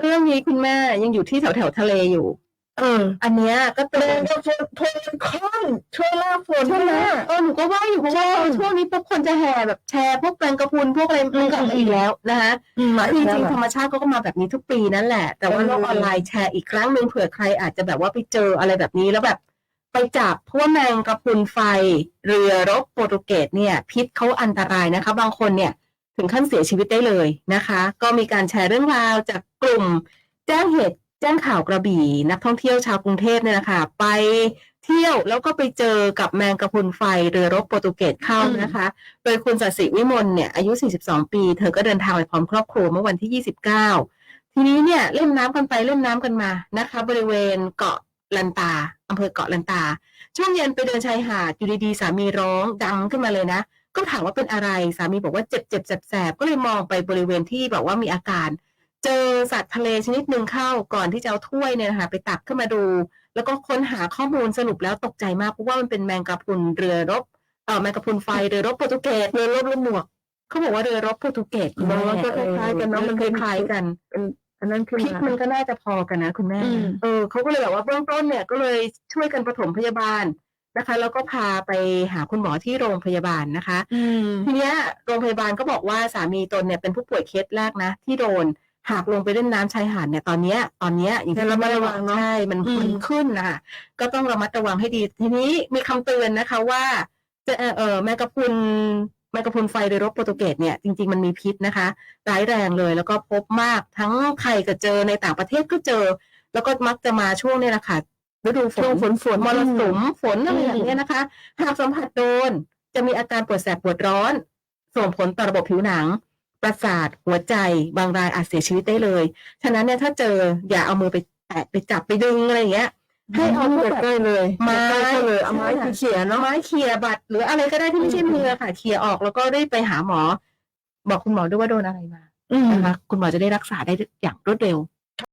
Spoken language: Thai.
เรื่องนี้คุณแม่ยังอยู่ที่แถวแถวๆทะเลอยู่ เออ อันเนี้ยก็แมเตือนงกะพรุนพนค่อนช่วงหน้าฝนใช่ไหมเนี่ยเออหนูก็ว่าอยู่เพราะว่าใช่ช่วงนี้พวกคนจะแห่แบบแชร์พวกแมงกะพรุนพวกอะไรมันก็ออกมาอีกแล้วนะคะอืมมาจอีกริแล้วงๆธรรมชาติเขาก็มาแบบนี้ทุกปีนั่นแหละ แต่ว่าเออโลกออนไลน์แชร์อีกครั้งหนึ่งเผื่อใครอาจจะแบบว่าไปเจออะไรแบบนี้แล้วแบบไปจับเพราะว่าแมงกะพรุนไฟ เรือรบโปรตุเกสเนี่ย พิษเขาอันตรายนะคะ บางคนเนี่ย ถึงขั้นเสียชีวิตได้เลยนะคะ ก็มีการแชร์เรื่องราวจากกลุ่มแจ้งเหตุแจ้งข่าวกระบี่ นักท่องเที่ยวชาวกรุงเทพเนี่ยนะคะไปเที่ยวแล้วก็ไปเจอกับแมงกะพรุนไฟเรือรบโปรตุเกสเข้านะคะ โดยคุณสสิวิมลเนี่ยอายุ 42 ปี เธอก็เดินทางไปพร้อมครอบครัวเมื่อวันที่ 29 ทีนี้เนี่ยเล่นน้ำกันไปเล่นน้ำกันมานะคะ บริเวณเกาะลันตาอำเภอเกาะลันตา ช่วงเย็นไปเดินชายหาดอยู่ดีๆสามีร้องดังขึ้นมาเลยนะ ก็ถามว่าเป็นอะไรสามีบอกว่าเจ็บเจ็บแสบแสบๆก็เลยมองไปบริเวณที่แบบว่ามีอาการ เจอสัตว์ทะเลชนิดหนึ่งเข้าก่อนที่จะเอาถ้วยเนี่ยนะคะไปตักขึ้นมาดู แล้วก็ค้นหาข้อมูลสรุปแล้วตกใจมากเพราะว่ามันเป็นแมงกะพรุนเรือรบเออแมงกะพรุนไฟเรือรบโปรตุเกสเรือรบลูกหมวกเขาบอกว่าเรือรบโปรตุเกสคุณแม่อ๋อก็คล้ายๆกันเนอะมันคล้ายๆกันอันนั้นขึ้นพิษมามันก็น่าจะพอกันนะคุณแม่อืมเออเขาก็เลยแบบว่าเบื้องต้นเนี่ยก็เลยช่วยกันปฐมพยาบาล นะคะ แล้วก็พาไปหาคุณหมอที่โรงพยาบาลนะคะอืมทีเนี้ยโรงพยาบาลก็บอกว่าสามีตนเนี่ยเป็นผู้ป่วยเคสแรกนะ ที่โดนหากลงไปเล่นน้ำชายหาดเนี่ยตอนเนี้ยตอนเนี้ยอย่างที่ให้ระมัดระวังเนอะใช่มันอืมมันขึ้นนะคะก็ต้องระมัดระวังให้ดี ทีนี้มีคำเตือนนะคะว่า จะเอ่อเออแมงกะพรุนแมงกะพรุนไฟเรือรบโปรตุเกสเนี่ยจริง ๆ มันมีพิษนะคะร้ายแรงเลยแล้วก็พบมากทั้งไทยก็เจอในต่างประเทศก็เจอ แล้วก็มักจะมาช่วงเนี่ยแหละค่ะฤดูฝช่วงนฝนฝนมรสุมฝนอะไรอืมอย่าง เงี้ยนะคะ หากสัมผัสโดนจะมีอาการปวดแสบปวดร้อน ส่งผลต่อระบบผิวหนัง ประสาทหัวใจ บางรายอาจเสียชีวิตได้เลย ฉะนั้นเนี่ยถ้าเจออย่าเอามือไปแตะไปจับไปดึงอะไรอย่างเงี้ยให้เอาพวกแบบใกล้ๆเลยไม้ใกล้ๆเลยเอาไม้ใช่เขี่ยๆเนาะไม้เขี่ยบัตรหรืออะไรก็ได้ที่ไม่ใช่อืมมือค่ะเขี่ยออกแล้วก็ได้ไปหาหมอ บอกคุณหมอด้วยว่าโดนอะไรมาอืมนะคะคุณหมอจะได้รักษาได้อย่างรวดเร็ว